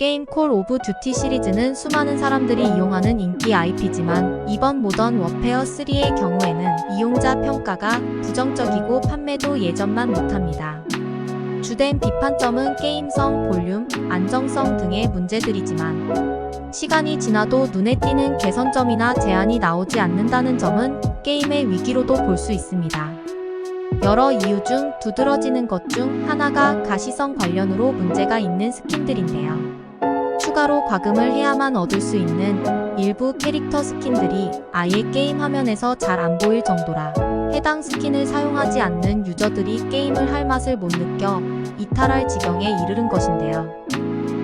게임 콜 오브 듀티 시리즈는 수많은 사람들이 이용하는 인기 IP지만 이번 모던 워페어 3의 경우에는 이용자 평가가 부정적이고 판매도 예전만 못합니다. 주된 비판점은 게임성, 볼륨, 안정성 등의 문제들이지만 시간이 지나도 눈에 띄는 개선점이나 제한이 나오지 않는다는 점은 게임의 위기로도 볼 수 있습니다. 여러 이유 중 두드러지는 것 중 하나가 가시성 관련으로 문제가 있는 스킨들인데요. 추가로 과금을 해야만 얻을 수 있는 일부 캐릭터 스킨들이 아예 게임 화면에서 잘 안 보일 정도라 해당 스킨을 사용하지 않는 유저들이 게임을 할 맛을 못 느껴 이탈할 지경에 이르는 것인데요.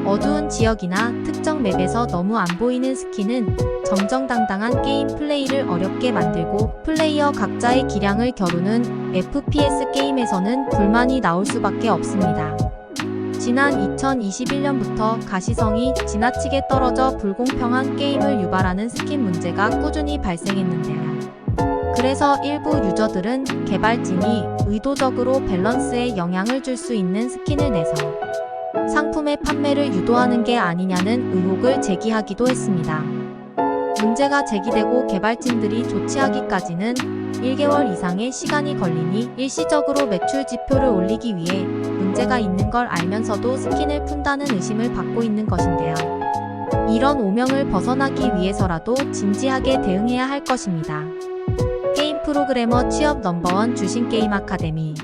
어두운 지역이나 특정 맵에서 너무 안 보이는 스킨은 정정당당한 게임 플레이를 어렵게 만들고 플레이어 각자의 기량을 겨루는 FPS 게임에서는 불만이 나올 수밖에 없습니다. 지난 2021년부터 가시성이 지나치게 떨어져 불공평한 게임을 유발하는 스킨 문제가 꾸준히 발생했는데요. 그래서 일부 유저들은 개발진이 의도적으로 밸런스에 영향을 줄 수 있는 스킨을 내서 상품의 판매를 유도하는 게 아니냐는 의혹을 제기하기도 했습니다. 문제가 제기되고 개발진들이 조치하기까지는 1개월 이상의 시간이 걸리니 일시적으로 매출 지표를 올리기 위해 문제가 있는 걸 알면서도 스킨을 푼다는 의심을 받고 있는 것인데요. 이런 오명을 벗어나기 위해서라도 진지하게 대응해야 할 것입니다. 게임 프로그래머 취업 넘버원 주신 게임 아카데미